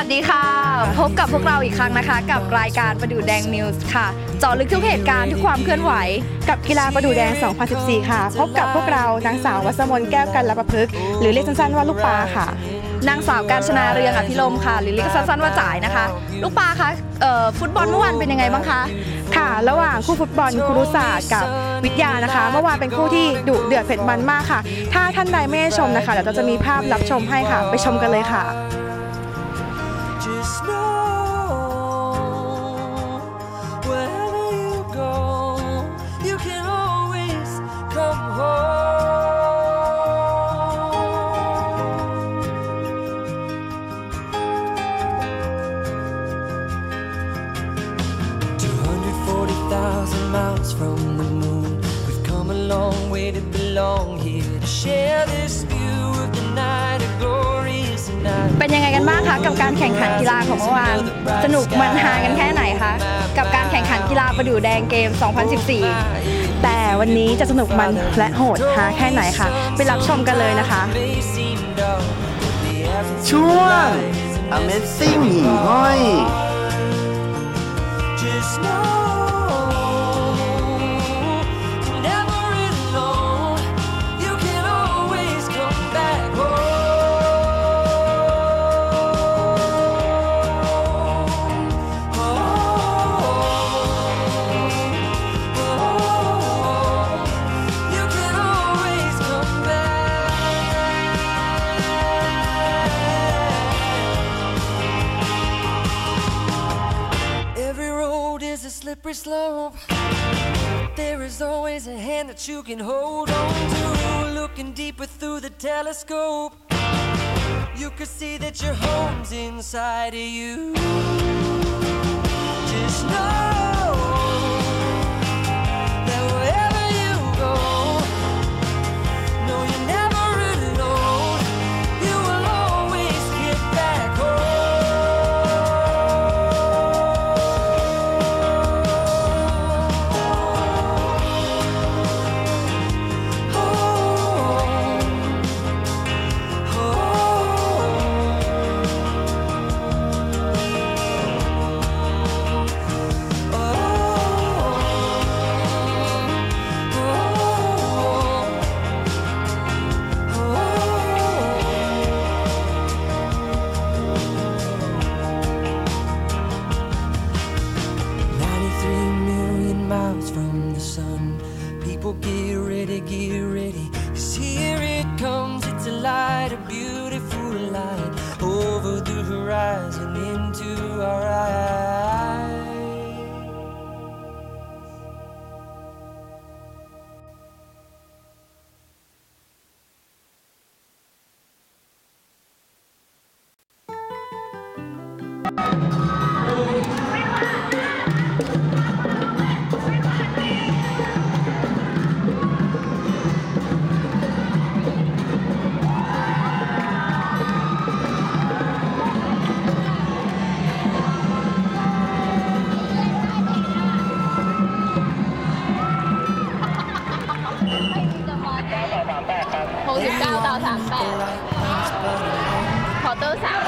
สวัสดีค่ะ พบกับพวกเราอีกครั้งนะคะ กับรายการประดูแดงนิวส์ค่ะเจาะลึกทุกเหตุการณ์ทุกความเคลื่อนไหว กับกีฬาประดูแดง 2014 ค่ะ พบกับพวกเรานางสาววัสมนแก้วกันละประพฤกษ์หรือเรียกสั้นๆว่าลูกปลาค่ะนางสาวการชนาเรืองอภิรมค่ะ หรือเรียกสั้นๆว่าจ่ายนะคะ ลูกปลาคะเอ่อฟุตบอลเมื่อวานเป็นยังไงบ้างคะค่ะ ระหว่างคู่ฟุตบอลครุศาสตร์กับวิทยานะคะ เมื่อวานเป็นคู่ที่ดุเดือดเผ็ดมันมากค่ะ ถ้าท่านใดไม่ได้ชมนะคะเดี๋ยวเราจะมีภาพรับชมให้ค่ะ ไปชมกันเลยค่ะ คะกับการแข่งขันกีฬาของเมื่อวาน สนุกมันฮากันแค่ไหนคะ กับการแข่งขันกีฬาประดูแดงเกม 2014 แต่วันนี้จะสนุกมันและโหดฮาแค่ไหนคะไปรับชมกันเลยนะคะ ช่วง Amazing หิ่งห้อย There is always a hand that you can hold on to. Looking deeper through the telescope, you could see that your home's inside of you. Just know 好十交到三八，六到三，多？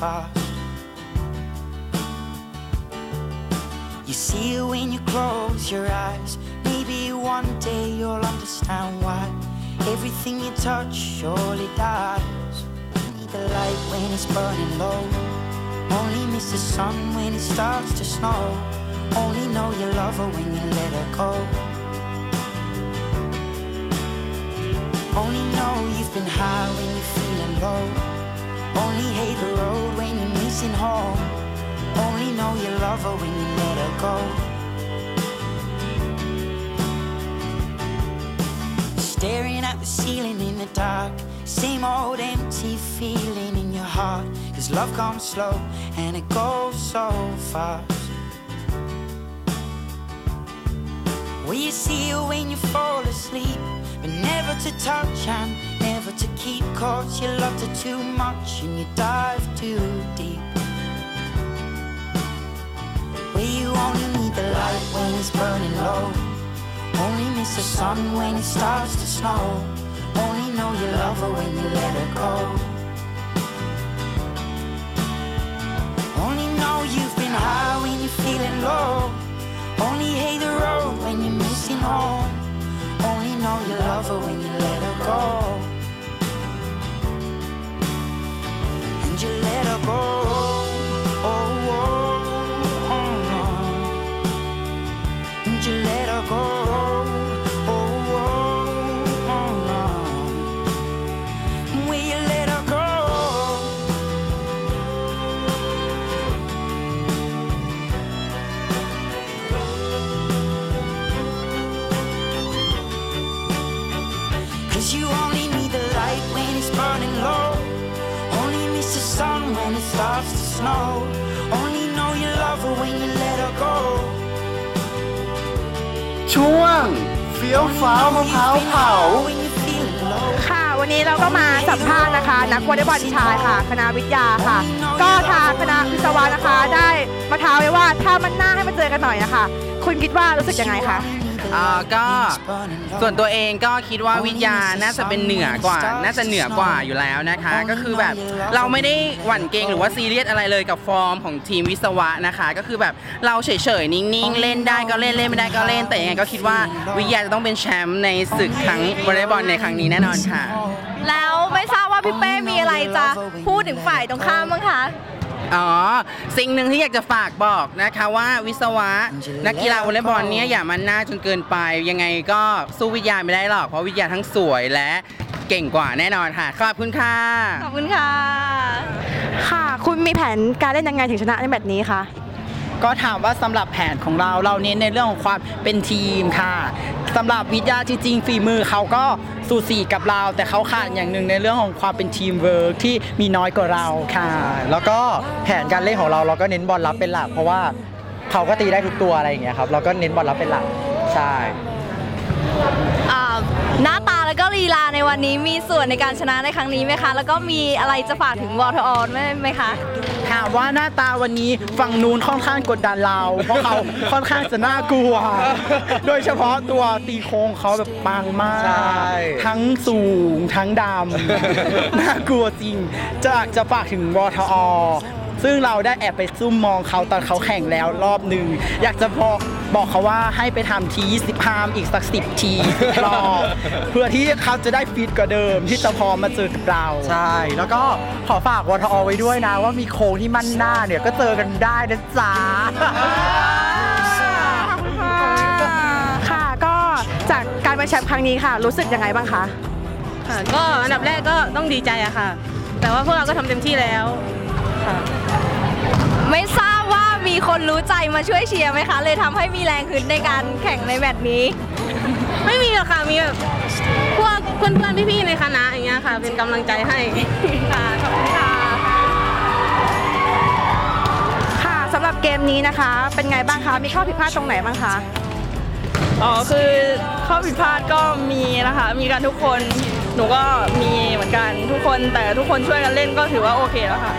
fast. You see it when you close your eyes. Maybe one day you'll understand why. Everything you touch surely dies. Need the light when it's burning low. Only miss the sun when it starts to snow. Only know you love her when you let her go. Only know you've been high when you're feeling low. Missing home. Only know you love her when you let her go. Staring at the ceiling in the dark. Same old empty feeling in your heart. Cause love comes slow and it goes so fast. Will you see her when you fall asleep? But never to touch and never to keep. Cause you loved her too much and you dive too deep. Where you only need the light when it's burning low. Only miss the sun when it starts to snow. Only know you love her when you let her go. Only know you've been high when you're feeling when it's burning low. Only miss the sun when it starts to snow. Only know you love her when you let her go. ช่วงเฟี้ยวฟ้าวมะพร้าวเผา When you're feeling low. ค่ะ วันนี้เราก็มาสัมภาษณ์นะคะ นักวอลเลย์บอลชายค่ะ คณะวิทยาค่ะ ก็ทางคณะวิศวะนะคะ ได้มาท้าไว้ว่าถ้ามันหน้าให้มาเจอกันหน่อยนะคะ คุณคิดว่ารู้สึกยังไงคะ อ่าก็ส่วนตัวเองก็คิดว่าวิทยาน่าจะเป็นเหนือกว่า น่าจะเหนือกว่าอยู่แล้วนะคะ ก็คือแบบเราไม่ได้หวั่นเกรงหรือว่าซีเรียสอะไรเลยกับฟอร์มของทีมวิศวะนะคะ ก็คือแบบเราเฉยๆนิ่งๆ เล่นได้ก็เล่นเล่นไม่ได้ก็เล่นแต่ยังไงก็คิดว่าวิทยาจะต้องเป็นแชมป์ในศึกครั้งวอลเลย์บอลในครั้งนี้แน่นอนค่ะ แล้วไม่ทราบว่าพี่เป้มีอะไรจะพูดถึงฝ่ายตรงข้ามบ้างคะ อ๋อ สิ่งหนึ่งที่อยากจะฝากบอกนะคะว่าวิศวะ นักกีฬาวอลเลย์บอลเนี้ยอย่ามันหน้าจนเกินไป ยังไงก็สู้วิทยาไม่ได้หรอก เพราะวิทยาทั้งสวยและเก่งกว่าแน่นอนค่ะ ขอบคุณค่ะ ขอบคุณค่ะ ค่ะ คุณมีแผนการเล่นยังไงถึงชนะในแมตช์นี้คะ ก็ถามว่าสำหรับแผนของเราเราเน้นในเรื่องของความเป็นทีมค่ะสำหรับวิทยาจริงๆฝีมือเขาก็สูสีกับเรา แต่เขาขาดอย่างหนึ่งในเรื่องของความเป็นทีมเวิร์กที่มีน้อยกว่าเราค่ะ แล้วก็แผนการเล่นของเราเราก็เน้นบอลรับเป็นหลักเพราะว่าเขาก็ตีได้ทุกตัวอะไรอย่างเงี้ยครับเราก็เน้นบอลรับเป็นหลักใช่ หน้าตาแล้วก็ลีลาในวันนี้มีส่วนในการชนะในครั้งนี้ไหมคะ แล้วก็มีอะไรจะฝากถึงวอทออนไหมคะถามว่าหน้าตาวันนี้ฝั่งนู้นค่อนข้างกดดันเรา เพราะเขาค่อนข้างจะน่ากลัว โดยเฉพาะตัวตีโค้งเขาแบบปังมาก ใช่ ทั้งสูงทั้งดำ น่ากลัวจริง จะจะฝากถึงวทอ ซึ่งเราได้แอบไปซุ่มมองเขาตอนเขาแข่งแล้วรอบหนึ่งอยากจะบอก บอกเขาว่าให้ไปทำที25อีกสักสิบทีรอบเพื่อที่เขาจะได้ฟิตกว่าเดิมที่จะพร้อมมาเจอกับเราใช่ แล้วก็ขอฝากวทอไว้ด้วยนะ ว่ามีโค้งที่มั่นหน้าเนี่ยก็เจอกันได้นะจ๊ะค่ะก็จากการเป็นแชมป์ครั้งนี้ค่ะ รู้สึกยังไงบ้างคะค่ะก็อันดับแรกก็ต้องดีใจอะค่ะ แต่ว่าพวกเราก็ทำเต็มที่แล้วค่ะ ไม่ทราบว่า มีคนรู้ใจมาช่วยเชียร์ไหมคะ เลยทำให้มีแรงขึ้นในการแข่งในแมตช์นี้ ไม่มีหรอกค่ะ มีแบบพวกเพื่อนๆ พี่ๆ ในคณะอย่างเงี้ยค่ะ เป็นกำลังใจให้ ค่ะขอบคุณค่ะ ค่ะสำหรับเกมนี้นะคะ เป็นไงบ้างคะ มีข้อผิดพลาดตรงไหนบ้างคะ อ๋อคือข้อผิดพลาดก็มีนะคะ มีกันทุกคนหนูก็มีเหมือนกันทุกคนแต่ทุกคนช่วยกันเล่นก็ถือว่าโอเคแล้วค่ะ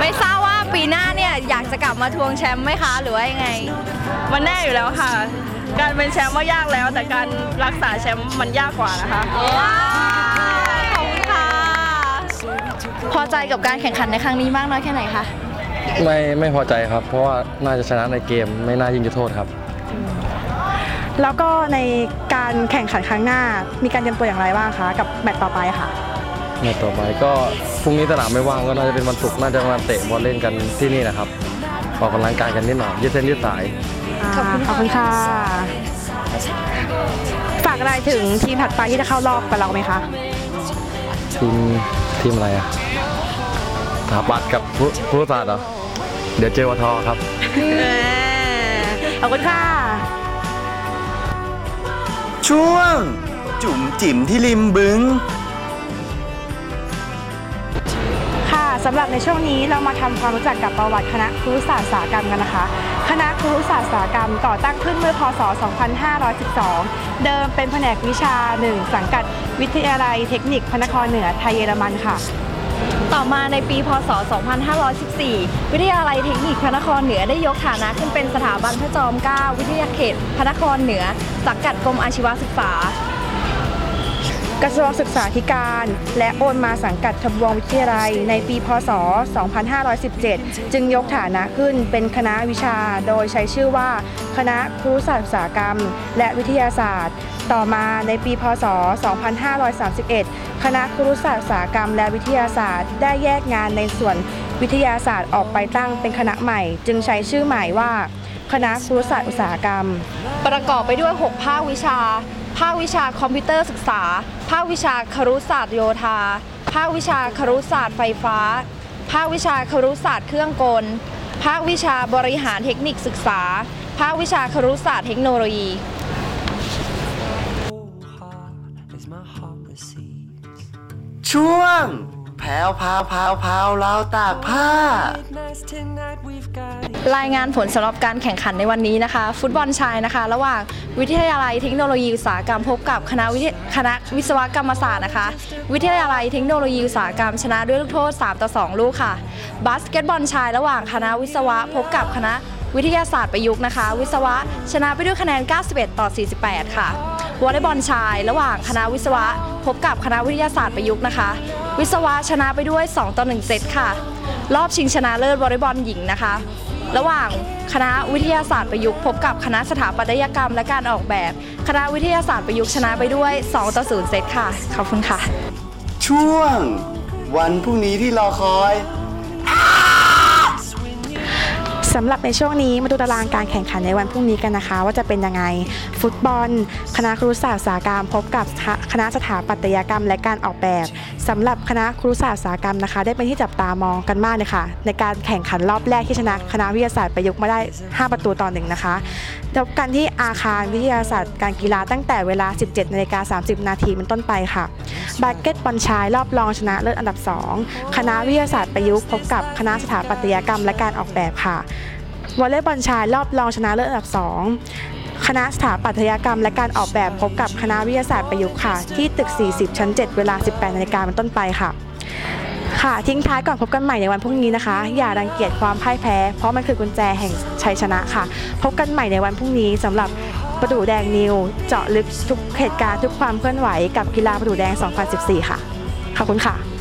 ไม่ทราบว่าปีหน้าเนี่ย อยากจะกลับมาทวงแชมป์ไหมคะ หรือว่ายังไง มันแน่อยู่แล้วค่ะ การเป็นแชมป์ว่ายากแล้ว แต่การรักษาแชมป์มันยากกว่านะคะว้าวขอบคุณค่ะ พอใจกับการแข่งขันในครั้งนี้มากน้อยแค่ไหนคะ ไม่ไม่พอใจครับ เพราะว่าน่าจะชนะในเกมไม่น่ายิงจุดโทษครับ แล้วก็ในการแข่งขันครั้งหน้า มีการเตรียมตัวอย่างไรบ้างคะ กับแมตช์ต่อไปค่ะ ในต่อไปก็พรุ่งนี้สนามไม่ว่างก็น่าจะเป็นวันศุกร์น่าจะมาเตะบอลเล่นกันที่นี่นะครับออกกำลังกายกันนิดหน่อยยืดเส้นยืดสาย ขอบคุณขอบคุณค่ะ ฝากอะไรถึงทีมถัดไปที่จะเข้ารอบกับเราไหมคะทีมทีมอะไรอะสถาปัตย์กับผู้ผู้ศาสตร์เหรอ เดี๋ยวเจอวทครับ ขอบคุณค่ะ ช่วง จุ๋มจิ๋มที่ริมบึง สำหรับในช่วงนี้เรามาทำความรู้จักกับประวัติคณะครุศาสตร์สาหกรรมกันนะคะ คณะครุศาสตร์สาหกรรมก่อตั้งขึ้นเมื่อพศ 2512 เดิมเป็นแผนกวิชา 1 สังกัด วิทยาลัยเทคนิคพนครเหนือไทยเยอรมันค่ะ ต่อมาในปี พศ 2514 วิทยาลัยเทคนิคพนครเหนือได้ยกฐานะขึ้นเป็นสถาบันพระจอมเกล้าวิทยาเขตพนครเหนือ สังกัดกรมอาชีวศึกษา กระทรวงศึกษาธิการ และโอนมาสังกัดทบวงวิทยาลัย ในปี พศ 2517 จึงยกฐานะขึ้นเป็นคณะวิชา โดยใช้ชื่อว่า คณะครุศาสตร์อุตสาหกรรม และวิทยาศาสตร์ ต่อมาในปี พศ 2531 คณะครุศาสตร์อุตสาหกรรม และวิทยาศาสตร์ ได้แยกงานในส่วนวิทยาศาสตร์ออกไปตั้งเป็นคณะใหม่ จึงใช้ชื่อใหม่ว่า คณะครุศาสตร์อุตสาหกรรม ประกอบไปด้วย 6 ภาควิชา ภาควิชาคอมพิวเตอร์ศึกษา ภาควิชาครุศาสตร์โยธา ภาควิชาครุศาสตร์ไฟฟ้า ภาควิชาครุศาสตร์เครื่องกล ภาควิชาบริหารเทคนิคศึกษา ภาควิชาครุศาสตร์เทคโนโลยี ช่วง แผวพาวพาวพาวเราวตากผ้า รายงานผลสำหรับการแข่งขันในวันนี้นะคะ ฟุตบอลชายนะคะ ระหว่างวิทยาลัยเทคโนโลยีอุตสาหกรรมพบกับคณะวิทยคณะวิศวกรรมศาสตร์นะคะ วิทยาลัยเทคโนโลยีอุตสาหกรรมชนะด้วยลูกโทษ 3 ต่อ 2 ลูกค่ะ บาสเกตบอลชาย ระหว่างคณะวิศวะพบกับคณะวิทยาศาสตร์ประยุกต์นะคะ วิศวะชนะไปด้วยคะแนน 91 ต่อ 48 ค่ะ วอลเลย์บอลชาย ระหว่างคณะวิศวะ พบกับคณะวิทยาศาสตร์ประยุกต์นะคะ วิศวะชนะไปด้วย 2 ต่อ1เซตค่ะ รอบชิงชนะเลิศวอลเลย์บอลหญิงนะคะ ระหว่างคณะวิทยาศาสตร์ประยุกต์พบกับคณะสถาปัตยกรรมและการออกแบบ คณะวิทยาศาสตร์ประยุกต์ชนะไปด้วย 2 ต่อ0เซตค่ะขอบคุณค่ะ ช่วง วันพรุ่งนี้ที่รอคอย สำหรับในช่วงนี้มาดูตารางการแข่งขันในวันพรุ่งนี้กันนะคะ ว่าจะเป็นยังไง ฟุตบอล คณะครุศาสตร์สากรรพบกับคณะสถาปัตยกรรมและการออกแบบสำหรับคณะครุศาสตร์สากรรนะคะ ได้เป็นที่จับตามองกันมากเลยค่ะ ในการแข่งขันรอบแรกที่ชนะคณะวิทยาศาสตร์ประยุกต์มาได้ 5 ประตูต่อหนึ่งนะคะพบกันที่อาคารวิทยาศาสตร์การกีฬาตั้งแต่เวลา 17นาฬิกา30 นาทีเป็นต้นไปค่ะบาสเกตบอลชายรอบรองชนะเลิศอันดับ 2 คณะวิทยาศาสตร์ประยุกต์พบกับคณะสถาปัตยกรรมและการออกแบบค่ะ วอลเลย์บอลชายรอบรองชนะเลิศอันดับ 2 คณะสถาปัตยกรรมและการออกแบบพบกับคณะวิทยาศาสตร์ประยุกต์ค่ะ ที่ตึก 40 ชั้น 7 เวลา 18นาฬิกาเป็นต้นไปค่ะ ค่ะ ทิ้งท้ายก่อนพบกันใหม่ในวันพรุ่งนี้นะคะ อย่ารังเกียจความพ่ายแพ้ เพราะมันคือกุญแจแห่งชัยชนะค่ะ พบกันใหม่ในวันพรุ่งนี้สำหรับประดูแดงนิว เจาะลึกทุกเหตุการณ์ทุกความเคลื่อนไหวกับกีฬาประดูแดง 2014 ค่ะ ขอบคุณค่ะ